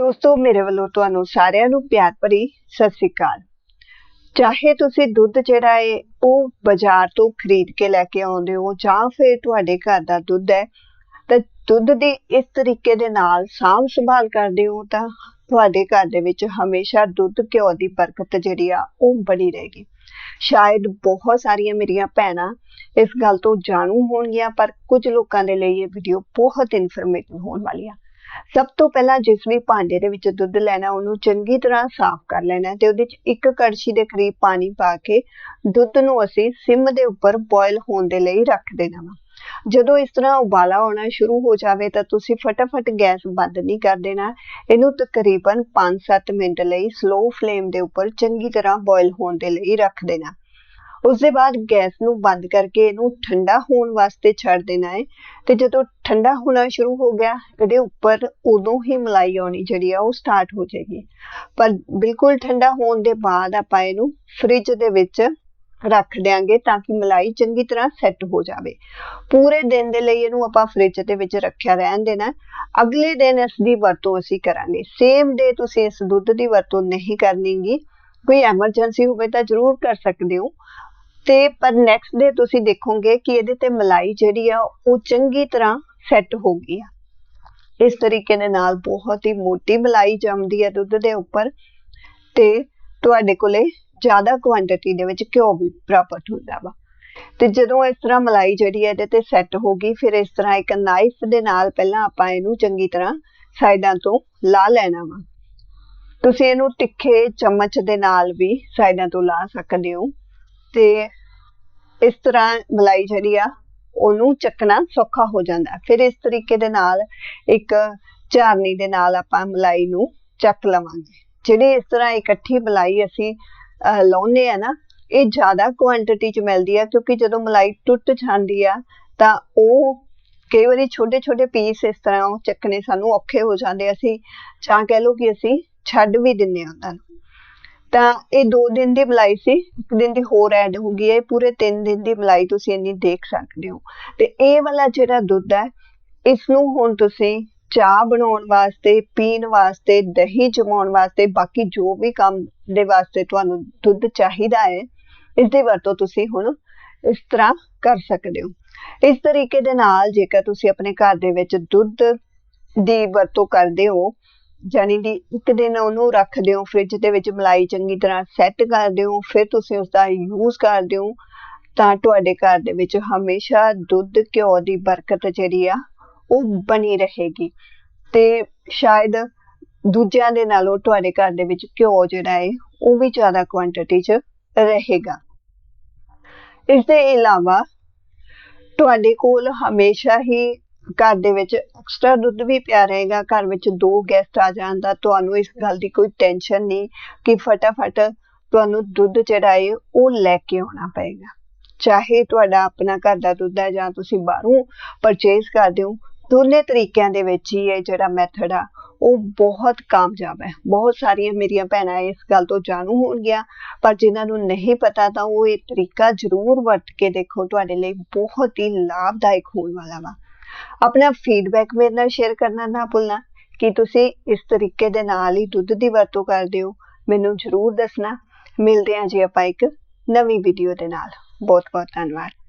ਦੋਸਤੋ, ਮੇਰੇ ਵੱਲੋਂ ਤੁਹਾਨੂੰ ਸਾਰਿਆਂ ਨੂੰ ਪਿਆਰ ਭਰੀ ਸਤਿ ਸ੍ਰੀ ਅਕਾਲ। ਚਾਹੇ ਤੁਸੀਂ ਦੁੱਧ ਜਿਹੜਾ ਹੈ ਉਹ ਬਾਜ਼ਾਰ ਤੋਂ ਖਰੀਦ ਕੇ ਲੈ ਕੇ ਆਉਂਦੇ ਹੋ ਜਾਂ ਫਿਰ ਤੁਹਾਡੇ ਘਰ ਦਾ ਦੁੱਧ ਹੈ, ਤਾਂ ਦੁੱਧ ਦੀ ਇਸ ਤਰੀਕੇ ਦੇ ਨਾਲ ਸਾਂਭ ਸੰਭਾਲ ਕਰਦੇ ਹੋ ਤਾਂ ਤੁਹਾਡੇ ਘਰ ਦੇ ਵਿੱਚ ਹਮੇਸ਼ਾ ਦੁੱਧ, ਘਿਓ ਦੀ ਬਰਕਤ ਜਿਹੜੀ ਆ, ਉਹ ਬਣੀ ਰਹੇਗੀ। ਸ਼ਾਇਦ ਬਹੁਤ ਸਾਰੀਆਂ ਮੇਰੀਆਂ ਭੈਣਾਂ ਇਸ ਗੱਲ ਤੋਂ ਜਾਣੂ ਹੋਣਗੀਆਂ, ਪਰ ਕੁਝ ਲੋਕਾਂ ਦੇ ਲਈ ਇਹ ਵੀਡੀਓ ਬਹੁਤ ਇਨਫੋਰਮੇਟਿਵ ਹੋਣ ਵਾਲੀ ਆ। ਸਭ ਤੋਂ ਪਹਿਲਾਂ ਜਿਸ ਵੀ ਭਾਂਡੇ ਦੇ ਵਿੱਚ ਦੁੱਧ ਲੈਣਾ, ਉਹਨੂੰ ਚੰਗੀ ਤਰ੍ਹਾਂ ਸਾਫ਼ ਕਰ ਲੈਣਾ ਤੇ ਉਹਦੇ ਵਿੱਚ ਇੱਕ ਕੜਛੀ ਦੇ ਕਰੀਬ ਪਾਣੀ ਪਾ ਕੇ ਦੁੱਧ ਨੂੰ ਅਸੀਂ ਸਿਮ ਦੇ ਉੱਪਰ ਬੋਇਲ ਹੋਣ ਦੇ ਲਈ ਰੱਖ ਦੇਣਾ ਵਾ। ਜਦੋਂ ਇਸ ਤਰ੍ਹਾਂ ਉਬਾਲਾ ਆਉਣਾ ਸ਼ੁਰੂ ਹੋ ਜਾਵੇ ਤਾਂ ਤੁਸੀਂ ਫਟਾਫਟ ਗੈਸ ਬੰਦ ਨਹੀਂ ਕਰ ਦੇਣਾ। ਇਹਨੂੰ ਤਕਰੀਬਨ 5-7 ਮਿੰਟ ਲਈ ਸਲੋ ਫਲੇਮ ਦੇ ਉੱਪਰ ਚੰਗੀ ਤਰ੍ਹਾਂ ਬੋਇਲ ਹੋਣ ਦੇ ਲਈ ਰੱਖ ਦੇਣਾ। ਉਸ ਦੇ ਬਾਅਦ ਗੈਸ ਨੂੰ ਬੰਦ ਕਰਕੇ ਇਹਨੂੰ ਠੰਡਾ ਹੋਣ ਵਾਸਤੇ ਛੱਡ ਦੇਣਾ ਹੈ। ਤੇ ਜਦੋਂ ਠੰਡਾ ਹੋਣਾ ਸ਼ੁਰੂ ਹੋ ਗਿਆ, ਇਹਦੇ ਉੱਪਰ ਉਦੋਂ ਹੀ ਮਲਾਈ ਆਉਣੀ ਜਿਹੜੀ ਆ ਉਹ ਸਟਾਰਟ ਹੋ ਜਾਏਗੀ। ਪਰ ਬਿਲਕੁਲ ਠੰਡਾ ਹੋਣ ਦੇ ਬਾਅਦ ਆਪਾਂ ਇਹਨੂੰ ਫ੍ਰਿਜ ਦੇ ਵਿੱਚ ਰੱਖ ਦਿਆਂਗੇ ਤਾਂ ਕਿ ਮਲਾਈ ਚੰਗੀ ਤਰ੍ਹਾਂ ਸੈੱਟ ਹੋ ਜਾਵੇ। ਪੂਰੇ ਦਿਨ ਦੇ ਲਈ ਇਹਨੂੰ ਆਪਾਂ ਫ੍ਰਿਜ ਦੇ ਵਿੱਚ ਰੱਖਿਆ ਰਹਿਣ ਦੇਣਾ ਅਗਲੇ ਦਿਨ ਇਸ ਦੀ ਵਰਤੋਂ ਅਸੀਂ ਕਰਾਂਗੇ। ਸੇਮ ਡੇ ਤੁਸੀਂ ਇਸ ਦੁੱਧ ਦੀ ਵਰਤੋਂ ਨਹੀਂ ਕਰਨੀਗੀ। ਕੋਈ ਐਮਰਜੈਂਸੀ ਹੋਵੇ ਤਾਂ ਜ਼ਰੂਰ ਕਰ ਸਕਦੇ ਹੋ। ਤੇ ਪਰ ਨੈਕਸਟ ਡੇ ਤੁਸੀਂ ਦੇਖੋਗੇ ਕਿ ਇਹਦੇ ਤੇ ਮਲਾਈ ਜਿਹੜੀ ਆ, ਉਹ ਚੰਗੀ ਤਰ੍ਹਾਂ ਸੈੱਟ ਹੋ ਗਈ ਆ। ਇਸ ਤਰੀਕੇ ਦੇ ਨਾਲ ਬਹੁਤ ਹੀ ਮੋਟੀ ਮਲਾਈ ਜੰਮਦੀ ਹੈ ਦੁੱਧ ਦੇ ਉੱਪਰ ਤੇ ਤੁਹਾਡੇ ਕੋਲੇ ਜ਼ਿਆਦਾ ਕੁਆਂਟੀਟੀ ਦੇ ਵਿੱਚ ਘਿਓ ਵੀ ਪ੍ਰਾਪਤ ਹੁੰਦਾ ਵਾ। ਤੇ ਜਦੋਂ ਇਸ ਤਰ੍ਹਾਂ ਮਲਾਈ ਜਿਹੜੀ ਹੈ ਇਹਦੇ ਤੇ ਸੈੱਟ ਹੋ ਗਈ, ਫਿਰ ਇਸ ਤਰ੍ਹਾਂ ਇੱਕ ਨਾਈਫ ਦੇ ਨਾਲ ਪਹਿਲਾਂ ਆਪਾਂ ਇਹਨੂੰ ਚੰਗੀ ਤਰ੍ਹਾਂ ਸਾਈਡਾਂ ਤੋਂ ਲਾ ਲੈਣਾ ਵਾ। ਤੁਸੀਂ ਇਹਨੂੰ ਤਿੱਖੇ ਚਮਚ ਦੇ ਨਾਲ ਵੀ ਸਾਈਡਾਂ ਤੋਂ ਲਾ ਸਕਦੇ ਹੋ। ਤੇ ਇਸ ਤਰ੍ਹਾਂ ਮਲਾਈ ਜਿਹੜੀ ਆ, ਉਹਨੂੰ ਚੱਕਣਾ ਸੌਖਾ ਹੋ ਜਾਂਦਾ। ਫਿਰ ਇਸ ਤਰੀਕੇ ਦੇ ਨਾਲ ਇੱਕ ਝਾਰਨੀ ਦੇ ਨਾਲ ਆਪਾਂ ਮਲਾਈ ਨੂੰ ਚੱਕ ਲਵਾਂਗੇ। ਜਿਹੜੀ ਇਸ ਤਰ੍ਹਾਂ ਇਕੱਠੀ ਮਲਾਈ ਅਸੀਂ ਲਾਉਨੇ ਆ ਨਾ, ਇਹ ਜ਼ਿਆਦਾ ਕੁਆਂਟੀਟੀ ਚ ਮਿਲਦੀ ਆ, ਕਿਉਂਕਿ ਜਦੋਂ ਮਲਾਈ ਟੁੱਟ ਜਾਂਦੀ ਆ, ਤਾਂ ਉਹ ਕਈ ਵਾਰੀ ਛੋਟੇ ਛੋਟੇ ਪੀਸ ਇਸ ਤਰ੍ਹਾਂ ਉਹ ਚੱਕਣੇ ਸਾਨੂੰ ਔਖੇ ਹੋ ਜਾਂਦੇ ਅਸੀਂ ਜਾਂ ਕਹਿ ਲਓ ਕਿ ਅਸੀਂ ਛੱਡ ਵੀ ਦਿੰਨੇ ਆ ਉਹਨਾਂ ਨੂੰ। ਤਾਂ ਇਹ 2 ਦਿਨ ਦੀ ਮਲਾਈ ਸੀ, ਇੱਕ ਦਿਨ ਦੀ ਹੋਰ ਐਡ ਹੋ ਗਈ ਹੈ ਪੂਰੇ 3 ਦਿਨ ਦੀ ਮਲਾਈ ਤੁਸੀਂ ਇੰਨੀ ਦੇਖ ਸਕਦੇ ਹੋ। ਤੇ ਇਹ ਵਾਲਾ ਜਿਹੜਾ ਦੁੱਧ ਹੈ, ਇਸ ਨੂੰ ਹੁਣ ਤੁਸੀਂ ਚਾਹ ਬਣਾਉਣ ਵਾਸਤੇ, ਪੀਣ ਵਾਸਤੇ, ਦਹੀਂ ਜਮਾਉਣ ਵਾਸਤੇ, ਬਾਕੀ ਜੋ ਵੀ ਕੰਮ ਦੇ ਵਾਸਤੇ ਤੁਹਾਨੂੰ ਦੁੱਧ ਚਾਹੀਦਾ ਹੈ, ਇਸ ਦੀ ਵਰਤੋਂ ਤੁਸੀਂ ਹੁਣ ਇਸ ਤਰ੍ਹਾਂ ਕਰ ਸਕਦੇ ਹੋ। ਇਸ ਤਰੀਕੇ ਦੇ ਨਾਲ ਜੇਕਰ ਤੁਸੀਂ ਆਪਣੇ ਘਰ ਦੇ ਵਿੱਚ ਦੁੱਧ ਦੀ ਵਰਤੋਂ ਕਰਦੇ ਹੋ ਜਾਨੀ ਦੀ ਇੱਕ ਦਿਨ ਉਹਨੂੰ ਰੱਖਦੇ ਹੋ ਫ੍ਰਿਜ ਦੇ ਵਿੱਚ ਮਲਾਈ ਚੰਗੀ ਤਰ੍ਹਾਂ ਸੈੱਟ ਕਰਦੇ ਹੋ ਫਿਰ ਤੁਸੀਂ ਉਸ ਦਾ ਯੂਜ਼ ਕਰਦੇ ਹੋ ਤਾਂ ਤੁਹਾਡੇ ਘਰ ਦੇ ਵਿੱਚ ਹਮੇਸ਼ਾ ਦੁੱਧ, ਘਿਓ ਦੀ ਬਰਕਤ ਜਿਹੜੀ ਆ, ਉਹ ਬਣੀ ਰਹੇਗੀ। ਤੇ ਸ਼ਾਇਦ ਦੂਜਿਆਂ ਦੇ ਨਾਲੋਂ ਤੁਹਾਡੇ ਘਰ ਦੇ ਵਿੱਚ ਘਿਓ ਜਿਹੜਾ ਹੈ ਉਹ ਵੀ ਜ਼ਿਆਦਾ ਕੁਆਂਟੀਟੀ 'ਚ ਰਹੇਗਾ। ਇਸ ਦੇ ਇਲਾਵਾ ਤੁਹਾਡੇ ਕੋਲ ਹਮੇਸ਼ਾ ਹੀ ਘਰ ਦੇ ਵਿੱਚ ਐਕਸਟਰਾ ਦੁੱਧ ਵੀ ਪਿਆ ਰਹੇਗਾ, ਘਰ ਵਿੱਚ ਦੋ ਗੈਸਟ ਆ ਜਾਣ ਦਾ, ਤੁਹਾਨੂੰ ਇਸ ਗੱਲ ਦੀ ਕੋਈ ਟੈਨਸ਼ਨ ਨਹੀਂ ਕਿ ਫਟਾਫਟ ਤੁਹਾਨੂੰ ਦੁੱਧ ਜਿਹੜਾ ਹੈ ਉਹ ਲੈ ਕੇ ਆਉਣਾ ਪਏਗਾ। ਚਾਹੇ ਤੁਹਾਡਾ ਆਪਣਾ ਘਰ ਦਾ ਦੁੱਧ ਹੈ ਜਾਂ ਤੁਸੀਂ ਬਾਹਰੋਂ ਪਰਚੇਸ ਕਰਦੇ ਹੋ, ਦੋਨੇ ਤਰੀਕਿਆਂ ਦੇ ਵਿੱਚ ਹੀ ਇਹ ਜਿਹੜਾ ਮੈਥਡ ਆ, ਉਹ ਬਹੁਤ ਕਾਮਯਾਬ ਹੈ। ਬਹੁਤ ਸਾਰੀਆਂ ਮੇਰੀਆਂ ਭੈਣਾਂ ਇਸ ਗੱਲ ਤੋਂ ਜਾਣੂ ਹੋਣਗੀਆਂ, ਪਰ ਜਿਨ੍ਹਾਂ ਨੂੰ ਨਹੀਂ ਪਤਾ ਤਾਂ ਉਹ ਇਹ ਤਰੀਕਾ ਜ਼ਰੂਰ ਵਰਤ ਕੇ ਦੇਖੋ, ਤੁਹਾਡੇ ਲਈ ਬਹੁਤ ਹੀ ਲਾਭਦਾਇਕ ਹੋਣ ਵਾਲਾ ਵਾ। ਆਪਣਾ ਫੀਡਬੈਕ ਮੇਰੇ ਨਾਲ ਸ਼ੇਅਰ ਕਰਨਾ ਨਾ ਭੁੱਲਣਾ ਕਿ ਤੁਸੀਂ ਇਸ ਤਰੀਕੇ ਦੇ ਨਾਲ ਹੀ ਦੁੱਧ ਦੀ ਵਰਤੋਂ ਕਰਦੇ ਹੋ। ਮੈਨੂੰ ਜ਼ਰੂਰ ਦੱਸਣਾ। ਮਿਲਦੇ ਹਾਂ ਜੀ ਆਪਾਂ ਇੱਕ ਨਵੀਂ ਵੀਡੀਓ ਦੇ ਨਾਲ। ਬਹੁਤ ਬਹੁਤ ਧੰਨਵਾਦ।